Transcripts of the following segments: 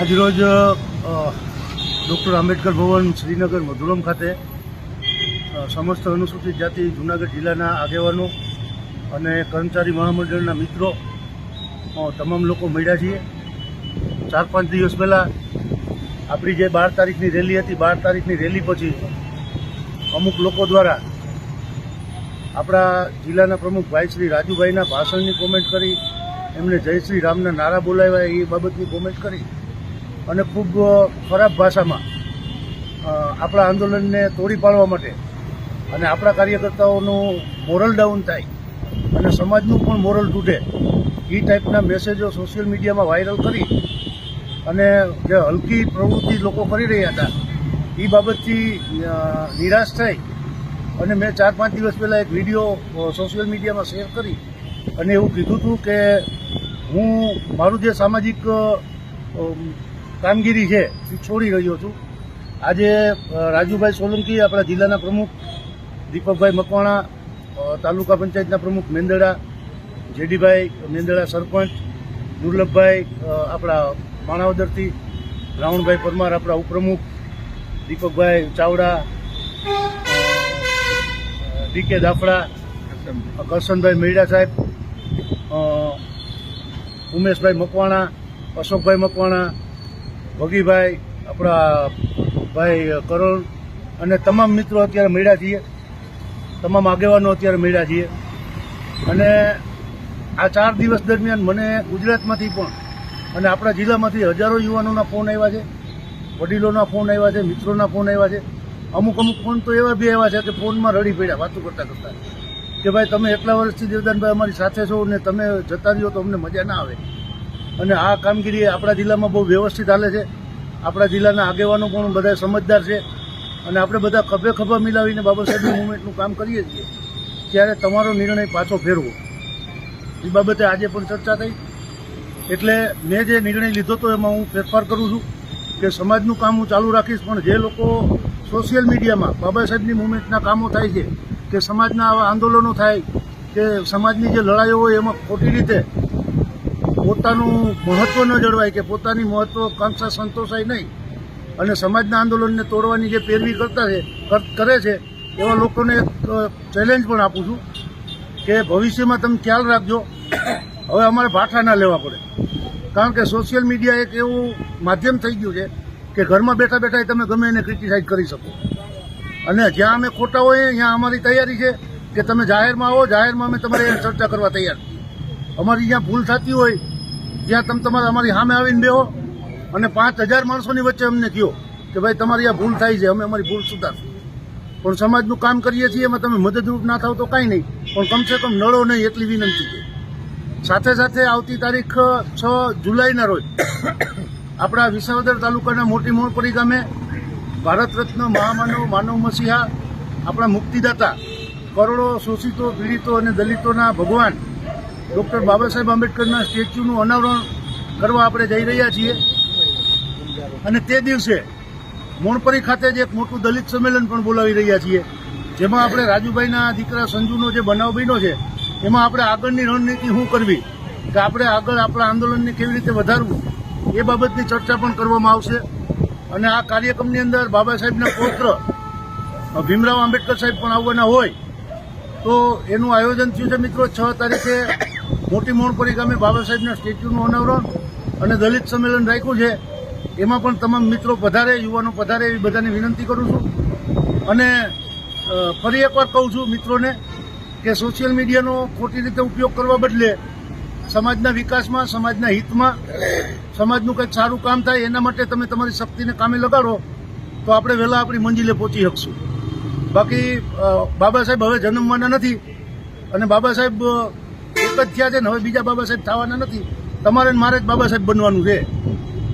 આજરોજ ડૉક્ટર આંબેડકર ભવન શ્રીનગર મધુરમ ખાતે સમસ્ત અનુસૂચિત જાતિ જૂનાગઢ જિલ્લાના આગેવાનો અને કર્મચારી મહામંડળના મિત્રો તમામ લોકો મળ્યા છીએ. ચાર પાંચ દિવસ પહેલાં આપણી જે બાર તારીખની રેલી હતી, બાર તારીખની રેલી પછી અમુક લોકો દ્વારા આપણા જિલ્લાના પ્રમુખ ભાઈ શ્રી રાજુભાઈના ભાષણની કોમેન્ટ કરી, એમને જય શ્રી રામના નારા બોલાવ્યા એ બાબતની કોમેન્ટ કરી. અને ખૂબ ખરાબ ભાષામાં આપણા આંદોલનને તોડી પાડવા માટે અને આપણા કાર્યકર્તાઓનું મોરલ ડાઉન થાય અને સમાજનું પણ મોરલ તૂટે, એ ટાઈપના મેસેજો સોશિયલ મીડિયામાં વાયરલ કરી અને જે હલકી પ્રવૃત્તિ લોકો કરી રહ્યા હતા, એ બાબતથી નિરાશ થઈ અને મેં ચાર પાંચ દિવસ પહેલાં એક વીડિયો સોશિયલ મીડિયામાં શેર કરી અને એવું કીધું હતું કે હું, મારું જે સામાજિક કામગીરી છે, એ છોડી રહ્યો છું. આજે રાજુભાઈ સોલંકી, આપણા જિલ્લાના પ્રમુખ, દીપકભાઈ મકવાણા તાલુકા પંચાયતના પ્રમુખ મેંદડા, જેડીભાઈ મેંદડા સરપંચ, દુર્લભભાઈ આપણા માણાવદરથી, રાવણભાઈ પરમાર, આપણા ઉપપ્રમુખ, દીપકભાઈ ચાવડા ડીકે દાફડા કરશનભાઈ મેડા સાહેબ ઉમેશભાઈ મકવાણા, અશોકભાઈ મકવાણા ભગીભાઈ, આપણા ભાઈ કરણ અને તમામ મિત્રો અત્યારે મળ્યા છીએ. તમામ આગેવાનો અત્યારે મળ્યા છીએ. અને આ ચાર દિવસ દરમિયાન મને ગુજરાતમાંથી પણ અને આપણા જિલ્લામાંથી હજારો યુવાનોના ફોન આવ્યા છે, વડીલોના ફોન આવ્યા છે, મિત્રોના ફોન આવ્યા છે. અમુક અમુક ફોન તો એવા બી આવ્યા છે કે ફોનમાં રડી પડ્યા, વાતો કરતાં કરતાં. કે ભાઈ તમે એટલા વર્ષથી દેવદાનભાઈ અમારી સાથે છો ને તમે જતા રહ્યો તો અમને મજા ના આવે. અને આ કામગીરી આપણા જિલ્લામાં બહુ વ્યવસ્થિત હાલે છે. આપણા જિલ્લાના આગેવાનો પણ બધા સમજદાર છે. અને આપણે બધા ખભે ખભા મિલાવીને બાબા સાહેબની મુવમેન્ટનું કામ કરીએ છીએ. ત્યારે તમારો નિર્ણય પાછો ફેરવો. એ બાબતે આજે પણ ચર્ચા થઈ. એટલે મેં જે નિર્ણય લીધો હતો એમાં હું ફેરફાર કરું છું કે સમાજનું કામ હું ચાલુ રાખીશ, પણ જે લોકો સોશિયલ મીડિયામાં બાબા સાહેબની મુવમેન્ટના કામો થાય છે, કે સમાજના આવા આંદોલનો થાય, કે સમાજની જે લડાઈઓ હોય એમાં ખોટી રીતે પોતાનું મહત્વ ન જળવાય કે પોતાની મહત્વકાંક્ષા સંતોષાય નહીં. અને સમાજના આંદોલનને તોડવાની જે પેરવી કરતા છે, કરે છે, એવા લોકોને એક ચેલેન્જ પણ આપું છું કે ભવિષ્યમાં તમે ખ્યાલ રાખજો, હવે અમારે ભાઠા ના લેવા પડે. કારણ કે સોશિયલ મીડિયા એક એવું માધ્યમ થઈ ગયું છે કે ઘરમાં બેઠા બેઠા તમે ગમે એને ક્રિટિસાઇઝ કરી શકો. અને જ્યાં અમે ખોટા હોઈએ, ત્યાં અમારી તૈયારી છે કે તમે જાહેરમાં આવો, જાહેરમાં અમે તમારે ચર્ચા કરવા તૈયાર અમારી જ્યાં ભૂલ થતી હોય જ્યાં તમે તમારે અમારી સામે આવીને બેહો અને પાંચ હજાર માણસોની વચ્ચે અમને કહો કે ભાઈ, તમારી આ ભૂલ થાય છે, અમે અમારી ભૂલ સુધારશું. પણ સમાજનું કામ કરીએ છીએ, એમાં તમે મદદરૂપ ના થાવ તો કાંઈ નહીં, પણ કમસે કમ નળો નહીં એટલી વિનંતી છે. સાથે સાથે આવતી તારીખ છ જુલાઈના રોજ આપણા વિસાવદર તાલુકાના મોટી મોણપરી ગામે ભારત રત્ન મહામાનવ માનવ મસીહા, આપણા મુક્તિદાતા, કરોડો શોષિતો, પીડિતો અને દલિતોના ભગવાન ડૉક્ટર બાબા સાહેબ આંબેડકરના સ્ટેચ્યુનું અનાવરણ કરવા આપણે જઈ રહ્યા છીએ. અને તે દિવસે મોણપરી ખાતે જ એક મોટું દલિત સંમેલન પણ બોલાવી રહ્યા છીએ. જેમાં આપણે રાજુભાઈના દીકરા સંજુનો જે બનાવ બન્યો છે, એમાં આપણે આગળની રણનીતિ શું કરવી કે આપણે આગળ આપણા આંદોલનને કેવી રીતે વધારવું, એ બાબતની ચર્ચા પણ કરવામાં આવશે. અને આ કાર્યક્રમની અંદર બાબા સાહેબના પૌત્ર ભીમરાવ આંબેડકર સાહેબ પણ આવવાના હોય, તો એનું આયોજન થયું છે મિત્રો છ તારીખે મોટી મોણપરી ગામે બાબા સાહેબના સ્ટેચ્યુનું અનાવરણ અને દલિત સંમેલન રાખ્યું છે. એમાં પણ તમામ મિત્રો પધારે, યુવાનો પધારે એવી બધાને વિનંતી કરું છું. અને ફરી એકવાર કહું છું મિત્રોને કે સોશિયલ મીડિયાનો ખોટી રીતે ઉપયોગ કરવા બદલે સમાજના વિકાસમાં, સમાજના હિતમાં, સમાજનું કંઈક સારું કામ થાય એના માટે તમે તમારી શક્તિને કામે લગાડો, તો આપણે વહેલા આપણી મંજિલે પહોંચી શકશું. બાકી બાબા સાહેબ હવે જન્મવાના નથી અને બાબા સાહેબ એક જ થયા છે ને હવે બીજા બાબા સાહેબ થવાના નથી. તમારે મારે જ બાબા સાહેબ બનવાનું છે.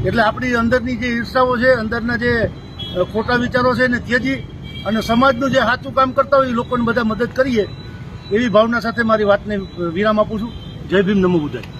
એટલે આપણી અંદરની જે ઈર્ષાઓ છે, અંદરના જે ખોટા વિચારો છે ને ત્યજી અને સમાજનું જે સાચું કામ કરતા હોય એ લોકોને બધા મદદ કરીએ એવી ભાવના સાથે મારી વાતને વિરામ આપું છું. જય ભીમ નમો બુદ્ધાય.